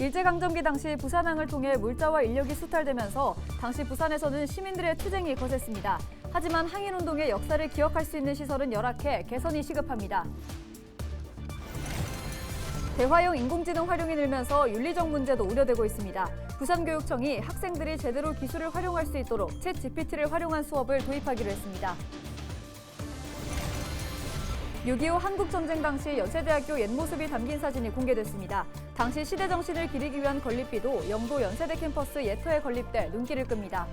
일제강점기 당시 부산항을 통해 물자와 인력이 수탈되면서 당시 부산에서는 시민들의 투쟁이 거셌습니다. 하지만 항일운동의 역사를 기억할 수 있는 시설은 열악해 개선이 시급합니다. 대화형 인공지능 활용이 늘면서 윤리적 문제도 우려되고 있습니다. 부산교육청이 학생들이 제대로 기술을 활용할 수 있도록 챗 GPT를 활용한 수업을 도입하기로 했습니다. 6.25 한국전쟁 당시 연세대학교 옛 모습이 담긴 사진이 공개됐습니다. 당시 시대 정신을 기리기 위한 건립비도 영도 연세대 캠퍼스 예터에 건립돼 눈길을 끕니다.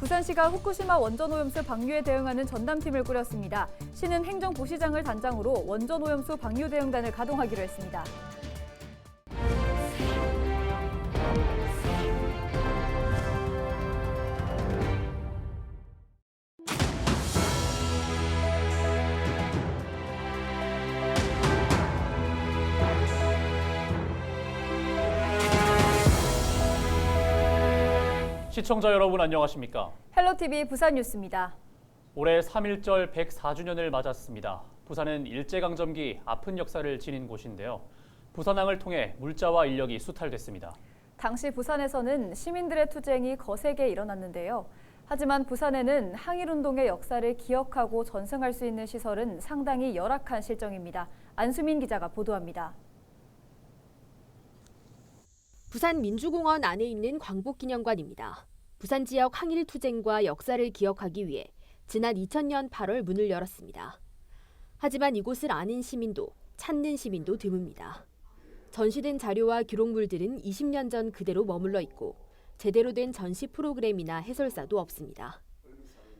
부산시가 후쿠시마 원전 오염수 방류에 대응하는 전담팀을 꾸렸습니다. 시는 행정부시장을 단장으로 원전 오염수 방류 대응단을 가동하기로 했습니다. 시청자 여러분 안녕하십니까? 헬로티비 부산 뉴스입니다. 올해 3.1절 104주년을 맞았습니다. 부산은 일제강점기 아픈 역사를 지닌 곳인데요. 부산항을 통해 물자와 인력이 수탈됐습니다. 당시 부산에서는 시민들의 투쟁이 거세게 일어났는데요. 하지만 부산에는 항일운동의 역사를 기억하고 전승할 수 있는 시설은 상당히 열악한 실정입니다. 안수민 기자가 보도합니다. 부산 민주공원 안에 있는 광복기념관입니다. 부산 지역 항일 투쟁과 역사를 기억하기 위해 지난 2000년 8월 문을 열었습니다. 하지만 이곳을 아는 시민도 찾는 시민도 드뭅니다. 전시된 자료와 기록물들은 20년 전 그대로 머물러 있고 제대로 된 전시 프로그램이나 해설사도 없습니다.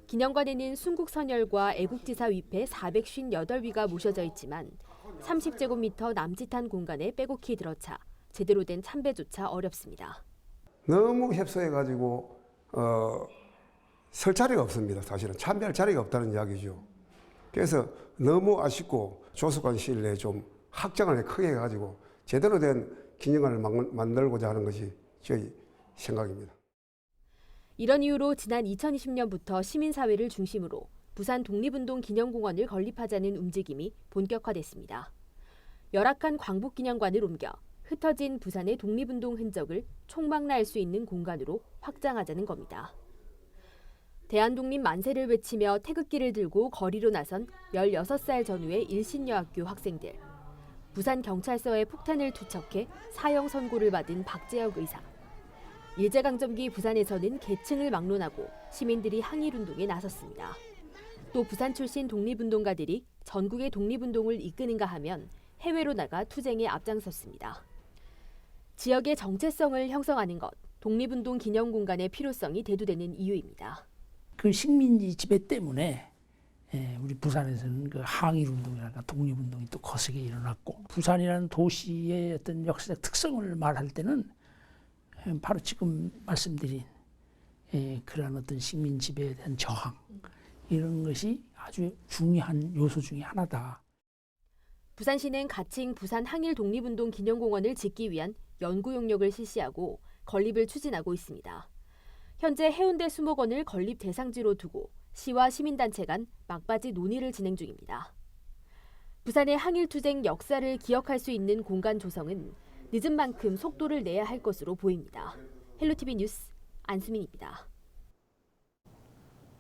기념관에는 순국 선열과 애국지사 위패 458위가 모셔져 있지만 30제곱미터 남짓한 공간에 빼곡히 들어차 제대로 된 참배조차 어렵습니다. 너무 협소해가지고 어, 설 자리가 없습니다. 사실은 참배할 자리가 없다는 이야기죠. 그래서 너무 아쉽고 조속한 시일 내에 좀 확장을 크게 해가지고 제대로 된 기념관을 만- 만들고자 하는 것이 저희 생각입니다. 이런 이유로 지난 2020년부터 시민사회를 중심으로 부산 독립운동 기념공원을 건립하자는 움직임이 본격화됐습니다. 열악한 광복기념관을 옮겨 흩어진 부산의 독립운동 흔적을 총망라할 수 있는 공간으로 확장하자는 겁니다. 대한독립 만세를 외치며 태극기를 들고 거리로 나선 16살 전후의 일신여학교 학생들. 부산 경찰서에 폭탄을 투척해 사형 선고를 받은 박재혁 의사. 일제강점기 부산에서는 계층을 막론하고 시민들이 항일운동에 나섰습니다. 또 부산 출신 독립운동가들이 전국의 독립운동을 이끄는가 하면 해외로 나가 투쟁에 앞장섰습니다. 지역의 정체성을 형성하는 것, 독립운동 기념 공간의 필요성이 대두되는 이유입니다. 그 식민지 지배 때문에 예, 우리 부산에서는 그 항일 운동이랄까 독립 운동이 또 거세게 일어났고 부산이라는 도시의 어떤 역사적 특성을 말할 때는 예, 바로 지금 말씀드린 예, 그러한 어떤 식민 지배에 대한 저항 이런 것이 아주 중요한 요소 중에 하나다. 부산시는 가칭 부산 항일 독립운동 기념공원을 짓기 위한 연구 용역을 실시하고 건립을 추진하고 있습니다. 현재 해운대 수목원을 건립 대상지로 두고 시와 시민단체 간 막바지 논의를 진행 중입니다. 부산의 항일투쟁 역사를 기억할 수 있는 공간 조성은 늦은 만큼 속도를 내야 할 것으로 보입니다. 헬로티비 뉴스 안수민입니다.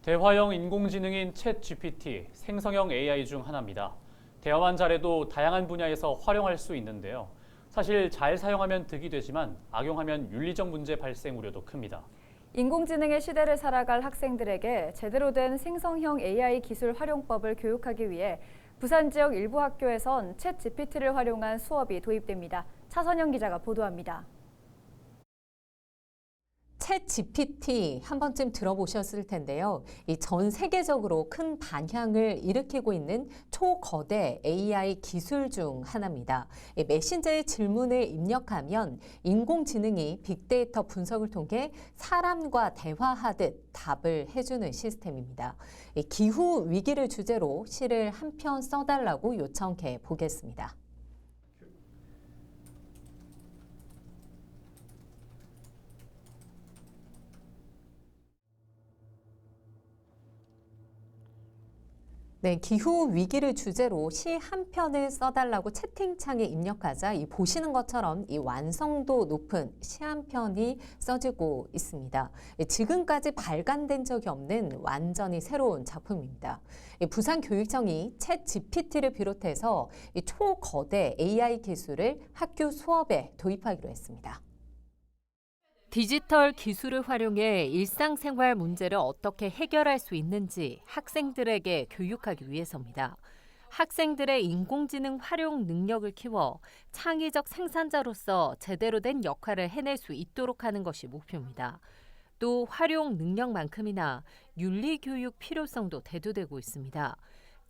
대화형 인공지능인 챗 GPT, 생성형 AI 중 하나입니다. 대화만 잘해도 다양한 분야에서 활용할 수 있는데요. 사실 잘 사용하면 득이 되지만 악용하면 윤리적 문제 발생 우려도 큽니다. 인공지능의 시대를 살아갈 학생들에게 제대로 된 생성형 AI 기술 활용법을 교육하기 위해 부산 지역 일부 학교에선 챗 GPT를 활용한 수업이 도입됩니다. 차선영 기자가 보도합니다. 챗 GPT 한 번쯤 들어보셨을 텐데요. 이 전 세계적으로 큰 반향을 일으키고 있는 초거대 AI 기술 중 하나입니다. 이 메신저의 질문을 입력하면 인공지능이 빅데이터 분석을 통해 사람과 대화하듯 답을 해주는 시스템입니다. 이 기후 위기를 주제로 시를 한 편 써달라고 요청해 보겠습니다. 네, 기후 위기를 주제로 시 한 편을 써달라고 채팅창에 입력하자 이 보시는 것처럼 이 완성도 높은 시 한 편이 써지고 있습니다. 예, 지금까지 발간된 적이 없는 완전히 새로운 작품입니다. 이 부산 교육청이 챗 GPT를 비롯해서 이 초거대 AI 기술을 학교 수업에 도입하기로 했습니다. 디지털 기술을 활용해 일상생활 문제를 어떻게 해결할 수 있는지 학생들에게 교육하기 위해서입니다. 학생들의 인공지능 활용 능력을 키워 창의적 생산자로서 제대로 된 역할을 해낼 수 있도록 하는 것이 목표입니다. 또 활용 능력만큼이나 윤리 교육 필요성도 대두되고 있습니다.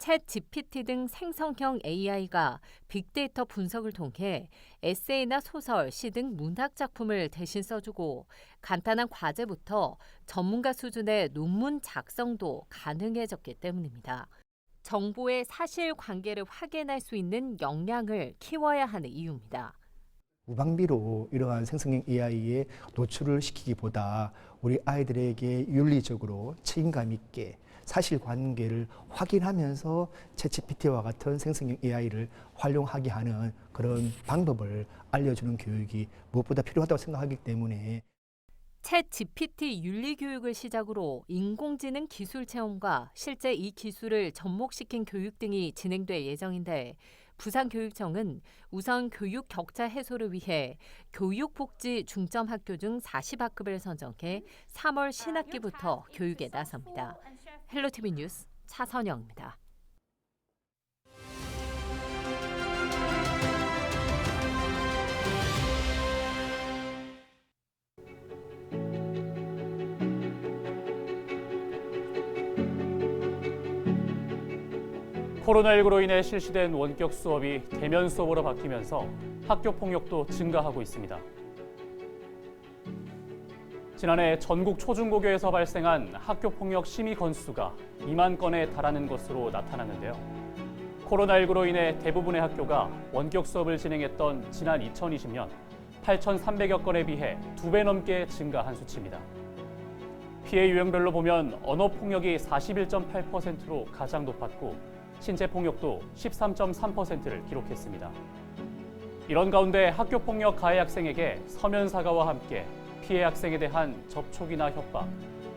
챗 GPT 등 생성형 AI가 빅데이터 분석을 통해 에세이나 소설, 시 등 문학 작품을 대신 써주고 간단한 과제부터 전문가 수준의 논문 작성도 가능해졌기 때문입니다. 정보의 사실 관계를 확인할 수 있는 역량을 키워야 하는 이유입니다. 무방비로 이러한 생성형 AI에 노출을 시키기보다 우리 아이들에게 윤리적으로 책임감 있게 사실관계를 확인하면서 챗GPT와 같은 생성형 AI를 활용하게 하는 그런 방법을 알려주는 교육이 무엇보다 필요하다고 생각하기 때문에 챗 GPT 윤리 교육을 시작으로 인공지능 기술 체험과 실제 이 기술을 접목시킨 교육 등이 진행될 예정인데 부산교육청은 우선 교육 격차 해소를 위해 교육복지 중점 학교 중 40학급을 선정해 3월 신학기부터 교육에 나섭니다. 헬로티비 뉴스 차선영입니다. 코로나19로 인해 실시된 원격 수업이 대면 수업으로 바뀌면서 학교 폭력도 증가하고 있습니다. 지난해 전국 초중고교에서 발생한 학교 폭력 심의 건수가 2만 건에 달하는 것으로 나타났는데요. 코로나19로 인해 대부분의 학교가 원격 수업을 진행했던 지난 2020년 8,300여 건에 비해 두 배 넘게 증가한 수치입니다. 피해 유형별로 보면 언어 폭력이 41.8%로 가장 높았고 신체 폭력도 13.3%를 기록했습니다. 이런 가운데 학교 폭력 가해 학생에게 서면 사과와 함께 피해 학생에 대한 접촉이나 협박,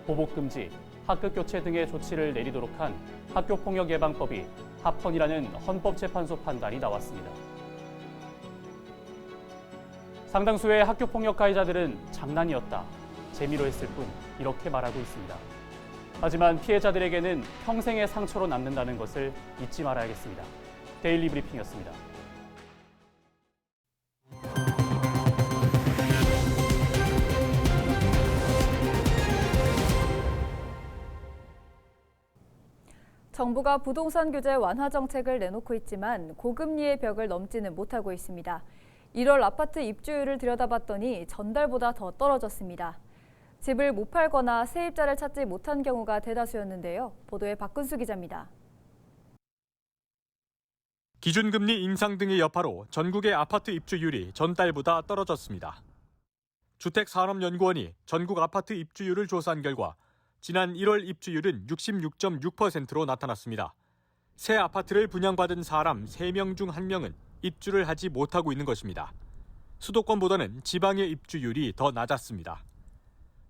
보복 금지, 학급 교체 등의 조치를 내리도록 한 학교 폭력 예방법이 합헌이라는 헌법재판소 판단이 나왔습니다. 상당수의 학교 폭력 가해자들은 장난이었다, 재미로 했을 뿐 이렇게 말하고 있습니다. 하지만 피해자들에게는 평생의 상처로 남는다는 것을 잊지 말아야겠습니다. 데일리 브리핑이었습니다. 정부가 부동산 규제 완화 정책을 내놓고 있지만 고금리의 벽을 넘지는 못하고 있습니다. 1월 아파트 입주율을 들여다봤더니 전달보다 더 떨어졌습니다. 집을 못 팔거나 세입자를 찾지 못한 경우가 대다수였는데요. 보도에 박근수 기자입니다. 기준금리 인상 등의 여파로 전국의 아파트 입주율이 전달보다 떨어졌습니다. 주택산업연구원이 전국 아파트 입주율을 조사한 결과 지난 1월 입주율은 66.6%로 나타났습니다. 새 아파트를 분양받은 사람 3명 중 1명은 입주를 하지 못하고 있는 것입니다. 수도권보다는 지방의 입주율이 더 낮았습니다.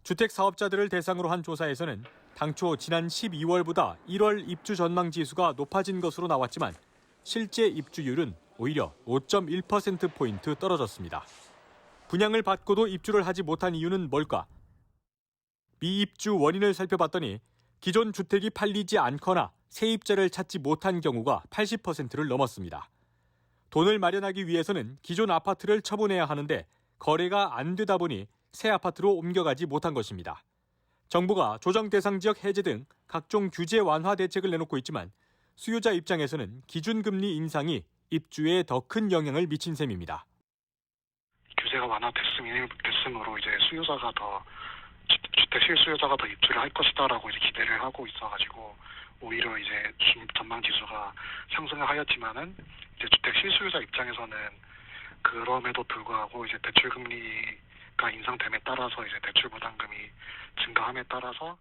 주택 사업자들을 대상으로 한 조사에서는 당초 지난 12월보다 1월 입주 전망 지수가 높아진 것으로 나왔지만 실제 입주율은 오히려 5.1%포인트 떨어졌습니다. 분양을 받고도 입주를 하지 못한 이유는 뭘까? 미입주 원인을 살펴봤더니 기존 주택이 팔리지 않거나 세입자를 찾지 못한 경우가 80%를 넘었습니다. 돈을 마련하기 위해서는 기존 아파트를 처분해야 하는데 거래가 안 되다 보니 새 아파트로 옮겨가지 못한 것입니다. 정부가 조정 대상 지역 해제 등 각종 규제 완화 대책을 내놓고 있지만 수요자 입장에서는 기준금리 인상이 입주에 더 큰 영향을 미친 셈입니다. 규제가 완화됐으면 됐으므로 이제 수요자가 더 주- 주택 실수요자가 더 입주를 할 것이다라고 이제 기대를 하고 있어가지고 오히려 이제 준- 전망 지수가 상승을 하였지만은 이제 주택 실수요자 입장에서는 그럼에도 불구하고 이제 대출 금리가 인상됨에 따라서 이제 대출 부담금이 증가함에 따라서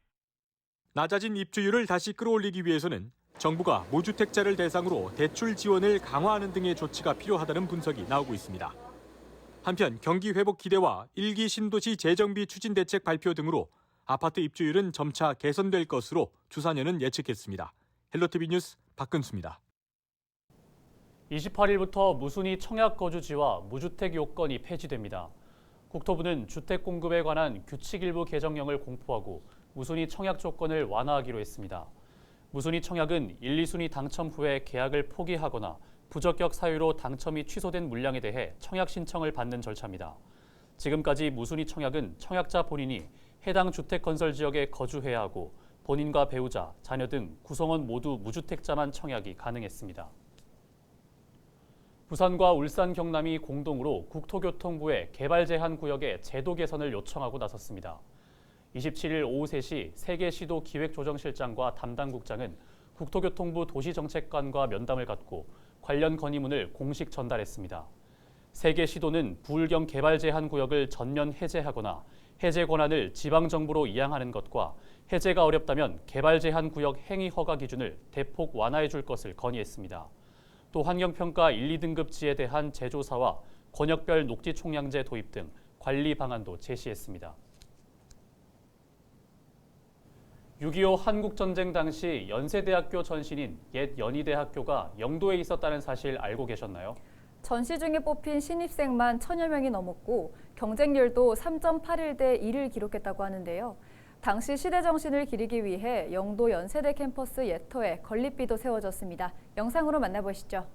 낮아진 입주율을 다시 끌어올리기 위해서는 정부가 무주택자를 대상으로 대출 지원을 강화하는 등의 조치가 필요하다는 분석이 나오고 있습니다. 한편 경기 회복 기대와 일기 신도시 재정비 추진 대책 발표 등으로 아파트 입주율은 점차 개선될 것으로 주사년은 예측했습니다. 헬로티비 뉴스 박근수입니다. 28일부터 무순위 청약 거주지와 무주택 요건이 폐지됩니다. 국토부는 주택 공급에 관한 규칙 일부 개정령을 공포하고 무순위 청약 조건을 완화하기로 했습니다. 무순위 청약은 1, 2순위 당첨 후에 계약을 포기하거나 부적격 사유로 당첨이 취소된 물량에 대해 청약 신청을 받는 절차입니다. 지금까지 무순위 청약은 청약자 본인이 해당 주택 건설 지역에 거주해야 하고 본인과 배우자, 자녀 등 구성원 모두 무주택자만 청약이 가능했습니다. 부산과 울산, 경남이 공동으로 국토교통부에 개발 제한 구역의 제도 개선을 요청하고 나섰습니다. 27일 오후 3시 세계 시도 기획조정실장과 담당국장은 국토교통부 도시정책관과 면담을 갖고 관련 건의문을 공식 전달했습니다. 세계 시도는 부울경 개발 제한 구역을 전면 해제하거나 해제 권한을 지방 정부로 이양하는 것과 해제가 어렵다면 개발 제한 구역 행위 허가 기준을 대폭 완화해 줄 것을 건의했습니다. 또 환경평가 1, 2등급지에 대한 재조사와 권역별 녹지 총량제 도입 등 관리 방안도 제시했습니다. 6.25 한국전쟁 당시 연세대학교 전신인 옛 연희대학교가 영도에 있었다는 사실 알고 계셨나요? 전시 중에 뽑힌 신입생만 천여 명이 넘었고 경쟁률도 3.81대 1을 기록했다고 하는데요. 당시 시대 정신을 기리기 위해 영도 연세대 캠퍼스 예터에 건립비도 세워졌습니다. 영상으로 만나보시죠.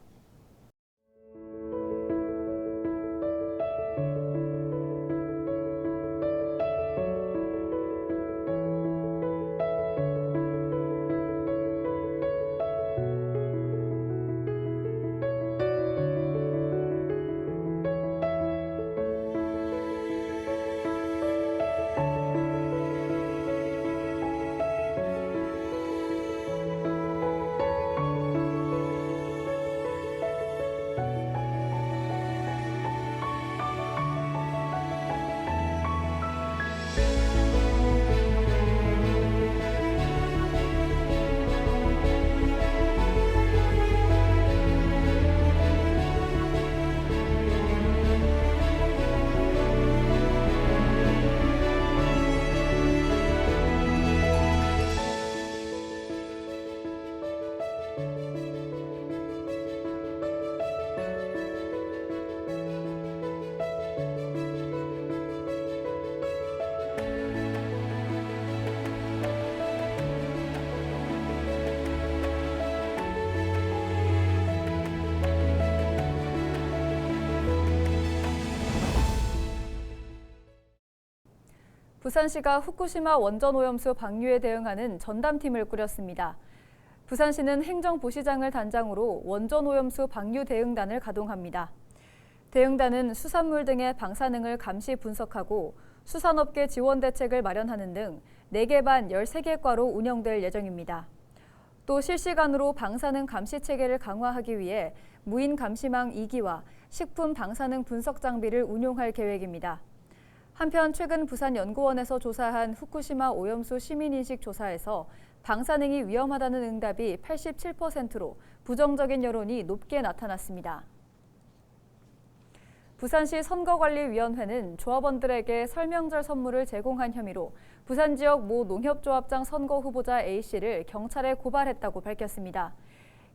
부산시가 후쿠시마 원전 오염수 방류에 대응하는 전담팀을 꾸렸습니다. 부산시는 행정부시장을 단장으로 원전 오염수 방류 대응단을 가동합니다. 대응단은 수산물 등의 방사능을 감시 분석하고 수산업계 지원 대책을 마련하는 등 4개 반 13개 과로 운영될 예정입니다. 또 실시간으로 방사능 감시 체계를 강화하기 위해 무인 감시망 2기와 식품 방사능 분석 장비를 운용할 계획입니다. 한편 최근 부산연구원에서 조사한 후쿠시마 오염수 시민인식 조사에서 방사능이 위험하다는 응답이 87%로 부정적인 여론이 높게 나타났습니다. 부산시 선거관리위원회는 조합원들에게 설명절 선물을 제공한 혐의로 부산 지역 모 농협조합장 선거 후보자 A씨를 경찰에 고발했다고 밝혔습니다.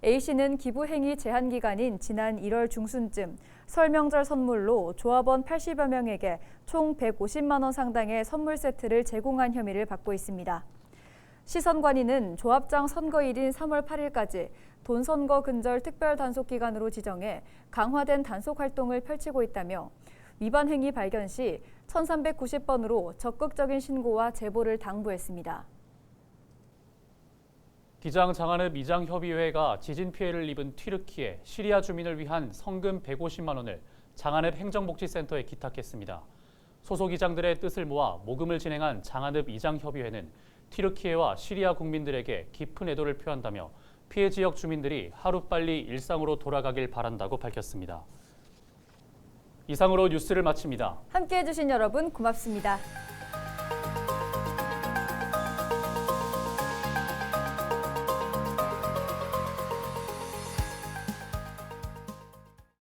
A씨는 기부 행위 제한 기간인 지난 1월 중순쯤 설명절 선물로 조합원 80여 명에게 총 150만 원 상당의 선물 세트를 제공한 혐의를 받고 있습니다. 시선관위는 조합장 선거일인 3월 8일까지 돈선거 근절 특별 단속 기간으로 지정해 강화된 단속 활동을 펼치고 있다며 위반 행위 발견 시 1390번으로 적극적인 신고와 제보를 당부했습니다. 기장 장한읍 이장협의회가 지진 피해를 입은 튀르키예 시리아 주민을 위한 성금 150만 원을 장한읍 행정복지센터에 기탁했습니다. 소속 이장들의 뜻을 모아 모금을 진행한 장한읍 이장협의회는 튀르키예와 시리아 국민들에게 깊은 애도를 표한다며 피해 지역 주민들이 하루빨리 일상으로 돌아가길 바란다고 밝혔습니다. 이상으로 뉴스를 마칩니다. 함께해 주신 여러분 고맙습니다.